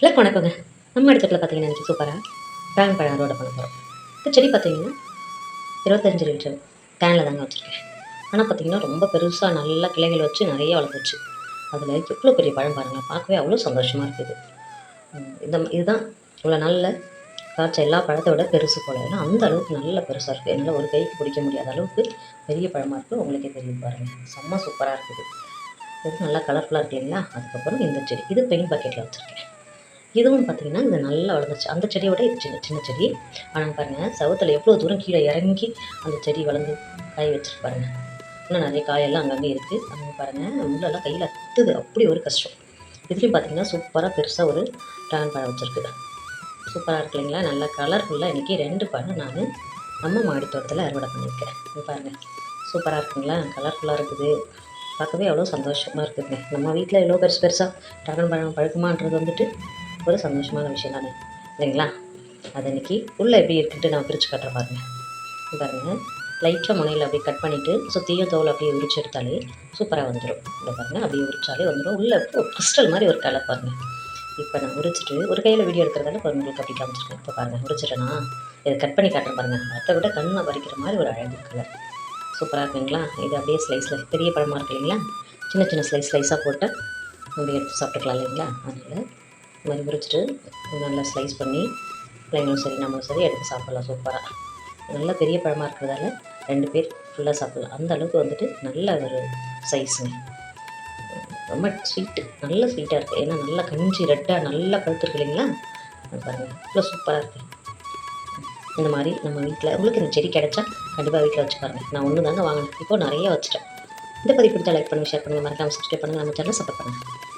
இல்லை வணக்கங்க நம்ம இடத்துல பார்த்தீங்கன்னா எனக்கு சூப்பராக பேன் பழம் அறுவடை பண்ண போகிறோம் இந்த செடி பார்த்தீங்கன்னா இருபத்தஞ்சு லிட்டர் கேனில் தாங்க வச்சுருக்கேன். ஆனால் பார்த்தீங்கன்னா ரொம்ப பெருசாக நல்லா கிளைகள் வச்சு நிறைய வளர்ந்துச்சு அதில் எவ்வளோ பெரிய பழம் பாருங்கள் பார்க்கவே அவ்வளோ சந்தோஷமாக இருக்குது. இந்த இதுதான். இவ்வளோ நல்ல காய்ச்ச எல்லா பழத்தை விட பெருசு போல. ஏன்னா அந்த அளவுக்கு நல்ல பெருசாக இருக்குது என்னால் ஒரு கைக்கு பிடிக்க முடியாத அளவுக்கு பெரிய பழமாக இருக்குது உங்களுக்கே தெரியும் பாருங்கள் செம்ம சூப்பராக இருக்குது. இது நல்லா கலர்ஃபுல்லாக இருக்கு இல்லைங்களா? அதுக்கப்புறம் இந்த செடி. இது பெயின் பக்கெட்டில் வச்சுருக்கேன். இதுவும் பார்த்தீங்கன்னா இது நல்லா வளர்ந்துச்சு அந்த செடியை விட இது சின்ன சின்ன செடி. ஆனால் பாருங்கள் சவுத்தில் எவ்வளோ தூரம் கீழே இறங்கி அந்த செடி வளர்ந்து காய் வச்சுட்டு பாருங்கள் இன்னும் நிறைய காயெல்லாம் அங்கங்கே இருக்குது அங்கே பாருங்கள் உள்ளெல்லாம் கையில் அத்துது. அப்படி ஒரு கஷ்டம். இதுலேயும் பார்த்தீங்கன்னா சூப்பராக பெருசாக ஒரு ட்ராகன் பழம் வச்சுருக்கு. சூப்பராக இருக்கு இல்லைங்களா? நல்லா கலர்ஃபுல்லாக இன்றைக்கி ரெண்டு பழம் நான் நம்ம மாடி தோட்டத்தில் அறுவடை பண்ணியிருக்கேன். இது பாருங்கள் சூப்பராக இருக்குங்களா? கலர்ஃபுல்லாக இருக்குது. பார்க்கவே அவ்வளோ சந்தோஷமாக இருக்குதுங்க. நம்ம வீட்டில் எவ்வளோ பெருசு பெருசாக ட்ராகன் பழம் பழுக்குமான்றது வந்துட்டு ஒரு சந்தோஷமான விஷயம் தானே? இல்லைங்களா? அது இன்றைக்கி உள்ளே எப்படி இருக்குன்ட்டு நான் பிரித்து கட்டுற பாருங்க. இது பாருங்க. லைட்டாக முனையில் அப்படியே கட் பண்ணிவிட்டு சுற்றியும் தோல் அப்படியே உரிச்சு எடுத்தாலே சூப்பராக வந்துடும் இல்லை பாருங்கள் அப்படியே உரிச்சாலே வந்துடும் உள்ளே கிறிஸ்டல் மாதிரி ஒரு கலர் பாருங்கள் இப்போ நான் உரிச்சிட்டு ஒரு கையில் வீடியோ எடுக்கிறதால பாருங்க உங்களுக்கு அப்படி காமிச்சிருக்கேன் இப்போ பாருங்கள் உரிச்சிட்டேன்னா இதை கட் பண்ணி காட்டுறேன் பாருங்கள் அதை விட கண்ணை பறிக்கிற மாதிரி ஒரு அழகு கலர் சூப்பராக இருக்குங்களா? இது அப்படியே ஸ்லைஸில் பெரிய பழமாக இருக்கு இல்லைங்களா? சின்ன சின்ன ஸ்லைஸ் ஸ்லைஸாக போட்டு அப்படியே எடுத்து சாப்பிட்டுக்கலாம் இல்லைங்களா? அதனால் இந்த மாதிரி முறிச்சிட்டு நல்லா ஸ்லைஸ் பண்ணி பிள்ளைங்களும் சரி நம்மளும் சரி எடுத்து சாப்பிட்லாம் சூப்பராக நல்ல பெரிய பழமாக இருக்கிறதால ரெண்டு பேர் ஃபுல்லாக சாப்பிட்லாம். அந்த அளவுக்கு வந்துட்டு நல்ல ஒரு சைஸுங்க ரொம்ப ஸ்வீட்டு நல்ல ஸ்வீட்டாக இருக்குது ஏன்னா நல்லா கஞ்சி ரெட்டாக நல்லா பழுத்துருக்கு இல்லைங்களா? பாருங்கள் இவ்வளோ சூப்பராக இருக்குது இந்த மாதிரி நம்ம வீட்டில் உங்களுக்கு இந்த செடி கிடைச்சா கண்டிப்பாக வீட்டில் வச்சு பாருங்கள் நான் ஒன்று தாங்க வாங்கினேன். இப்போ நிறைய வச்சுட்டேன். இந்த பதிவு பிடிச்சா லைக் பண்ணுங்கள் ஷேர் பண்ணுங்கள் மறக்காமல் சப்ஸ்கிரைப் பண்ணுங்கள் நம்ம சேனல் சப்போர்ட் பண்ணுங்கள்